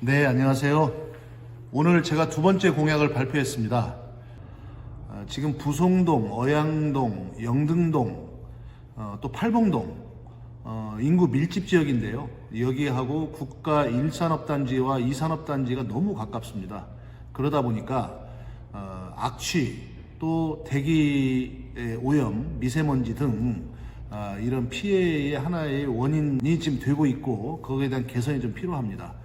네, 안녕하세요. 오늘 제가 두 번째 공약을 발표했습니다. 어, 지금 부송동, 어양동, 영등동, 어, 또 팔봉동 어, 인구 밀집 지역인데요. 여기하고 국가 1산업단지와 2산업단지가 너무 가깝습니다. 그러다 보니까 어, 악취 또 대기의 오염, 미세먼지 등 아, 이런 피해의 하나의 원인이 지금 되고 있고 거기에 대한 개선이 좀 필요합니다.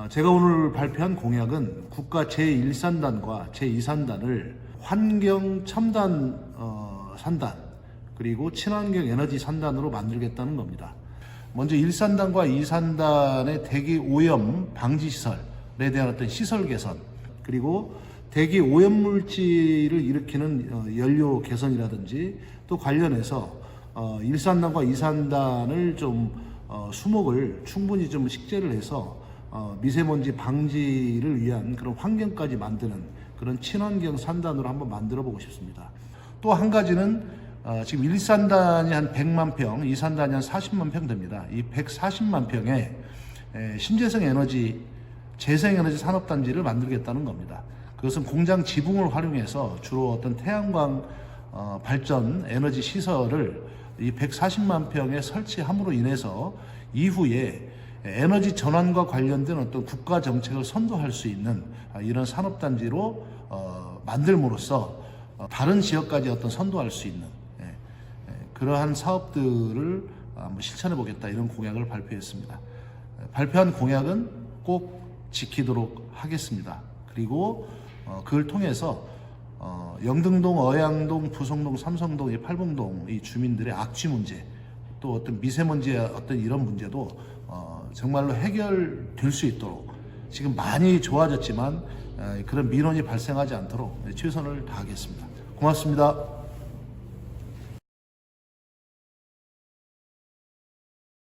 아, 제가 오늘 발표한 공약은 국가 제1산단과 제2산단을 환경 첨단 어, 산단 그리고 친환경 에너지 산단으로 만들겠다는 겁니다. 먼저 1산단과 2산단의 대기 오염 방지 시설에 대한 어떤 시설 개선 그리고 대기 오염 물질을 일으키는 어, 연료 개선이라든지 또 관련해서 어, 1산단과 2산단을 좀 어, 수목을 충분히 좀 식재를 해서 어, 미세먼지 방지를 위한 그런 환경까지 만드는 그런 친환경 산단으로 한번 만들어 보고 싶습니다. 또 한 가지는 어, 지금 1산단이 한 100만 평, 2산단이 한 40만 평 됩니다. 이 140만 평에 에, 신재생 에너지, 재생 에너지 산업 단지를 만들겠다는 겁니다. 그것은 공장 지붕을 활용해서 주로 어떤 태양광 어, 발전 에너지 시설을 이 140만 평에 설치함으로 인해서 이후에 에너지 전환과 관련된 어떤 국가 정책을 선도할 수 있는 아, 이런 산업단지로 어, 만들므로써 어, 다른 지역까지 어떤 선도할 수 있는 예, 예, 그러한 사업들을 한번 실천해 보겠다 이런 공약을 발표했습니다. 예, 발표한 공약은 꼭 지키도록 하겠습니다. 그리고 어, 그걸 통해서 어, 영등동, 어양동, 부성동, 삼성동, 이 팔봉동 이 주민들의 악취 문제 또 어떤 미세먼지의 어떤 이런 문제도 어, 정말로 해결될 수 있도록 지금 많이 좋아졌지만 에, 그런 민원이 발생하지 않도록 네, 최선을 다하겠습니다. 고맙습니다.